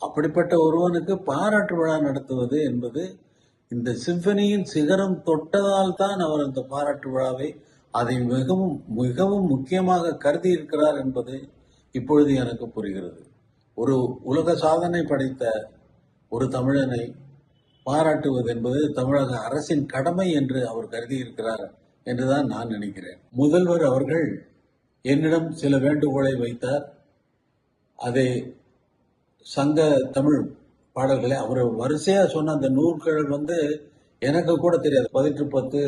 அப்படிப்பட்ட ஒருவனுக்கு பாராட்டு விழா நடத்துவது என்பது இந்த சிம்பனியின் சிகரம் தொட்டதால் தான் அவர் அந்த பாராட்டு விழாவை அதை மிகவும் மிகவும் முக்கியமாக கருதி இருக்கிறார் என்பது இப்பொழுது எனக்கு புரிகிறது. ஒரு உலக சாதனை படைத்த ஒரு தமிழனை பாராட்டுவது என்பது தமிழக அரசின் கடமை என்று அவர் கருதி இருக்கிறார் என்றுதான் நான் நினைக்கிறேன். முதல்வர் அவர்கள் என்னிடம் சில வேண்டுகோளை வைத்தார். அதை சங்க தமிழ் பாடல்களை அவர் வரிசையாக சொன்ன அந்த நூல்கள் வந்து எனக்கு கூட தெரியாது. பதிற்று பத்து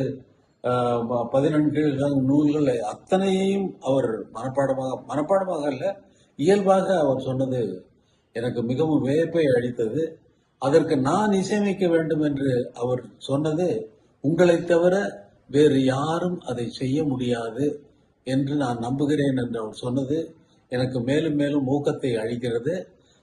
பதினெண்டு நூல்கள் அத்தனையையும் அவர் மனப்பாடமாக மனப்பாடமாக இல்லை இயல்பாக அவர் சொன்னது எனக்கு மிகவும் வியப்பை அளித்தது. அதற்கு நான் இசையமைக்க வேண்டும் என்று அவர் சொன்னது உங்களை தவிர வேறு யாரும் அதை செய்ய முடியாது என்று நான் நம்புகிறேன் என்று அவர் சொன்னது எனக்கு மேலும் மேலும் ஊக்கத்தை அளிக்கிறது.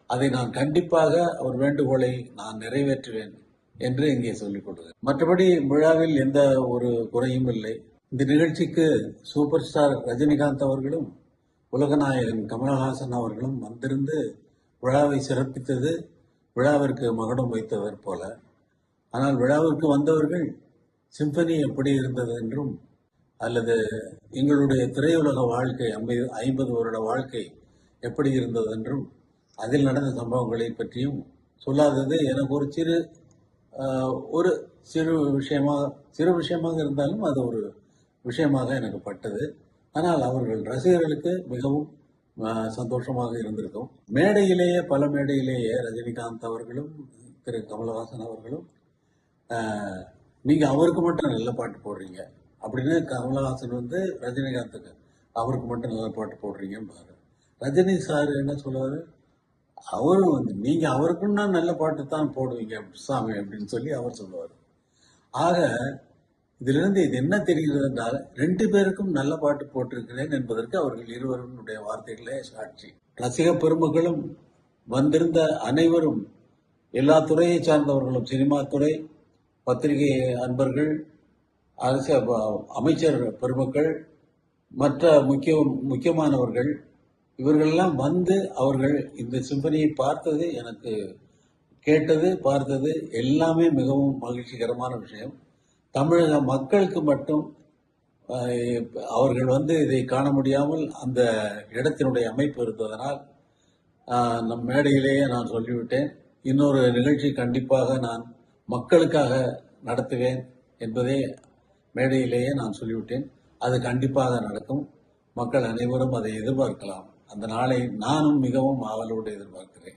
அதை நான் கண்டிப்பாக அவர் வேண்டுகோளை நான் நிறைவேற்றுவேன் என்று இங்கே சொல்லிக் கொள்கிறேன். மற்றபடி விழாவில் எந்த ஒரு குறையும் இல்லை. இந்த நிகழ்ச்சிக்கு சூப்பர் ஸ்டார் ரஜினிகாந்த் அவர்களும் உலகநாயகன் கமலஹாசன் அவர்களும் வந்திருந்து விழாவை சிறப்பித்தது விழாவிற்கு மகுடம் வைத்தவர் போல. ஆனால் விழாவிற்கு வந்தவர்கள் சிம்பனி எப்படி இருந்தது? என்றும் அல்லது எங்களுடைய திரையுலக வாழ்க்கை ஐம்பது ஐம்பது வருட வாழ்க்கை எப்படி இருந்தது? என்றும் அதில் நடந்த சம்பவங்களை பற்றியும் சொல்லாதது எனக்கு ஒரு சிறு ஒரு சிறு விஷயமாக சிறு விஷயமாக இருந்தாலும் அது ஒரு விஷயமாக எனக்கு பட்டது. ஆனால் அவர்கள் ரசிகர்களுக்கு மிகவும் சந்தோஷமாக இருந்திருக்கும். மேடையிலேயே பல மேடையிலேயே ரஜினிகாந்த் அவர்களும் திரு கமலஹாசன் அவர்களும் நீங்கள் அவருக்கு மட்டும் நல்ல பாட்டு போடுறீங்க. அப்படின்னு கமலஹாசன் வந்து ரஜினிகாந்துக்கு அவருக்கு மட்டும் நல்ல பாட்டு போடுறீங்கன்னு ரஜினி சார் என்ன சொல்லுவார்? அவரும் வந்து நீங்க அவருக்குன்னா நல்ல பாட்டு தான் போடுவீங்க சாமி அப்படின்னு சொல்லி அவர் சொல்லுவார். ஆக இதிலிருந்து இது என்ன தெரிகிறது என்றால் ரெண்டு பேருக்கும் நல்ல பாட்டு போட்டிருக்கிறேன் என்பதற்கு அவர்கள் இருவருடைய வார்த்தைகளே சாட்சி. ரசிக பெருமக்களும் வந்திருந்த அனைவரும் எல்லா துறையை சார்ந்தவர்களும் சினிமா துறை பத்திரிகை அன்பர்கள் அரசு அமைச்சர் பெருமக்கள் மற்ற முக்கிய முக்கியமானவர்கள் இவர்களெல்லாம் வந்து அவர்கள் இந்த சிம்பனியை பார்த்தது எனக்கு கேட்டது பார்த்தது எல்லாமே மிகவும் மகிழ்ச்சிகரமான விஷயம். தமிழக மக்களுக்கு மட்டும் அவர்கள் வந்து இதை காண முடியாமல் அந்த இடத்தினுடைய அமைப்பு இருந்ததனால் நம் மேடையிலேயே நான் சொல்லிவிட்டேன். இன்னொரு நிகழ்ச்சி கண்டிப்பாக நான் மக்களுக்காக நடத்துவேன் என்பதை மேடையிலேயே நான் சொல்லிவிட்டேன். அது கண்டிப்பாக நடக்கும். மக்கள் அனைவரும் அதை எதிர்பார்க்கலாம். அந்த நாளை நானும் மிகவும் ஆவலோடு எதிர்பார்க்கிறேன்.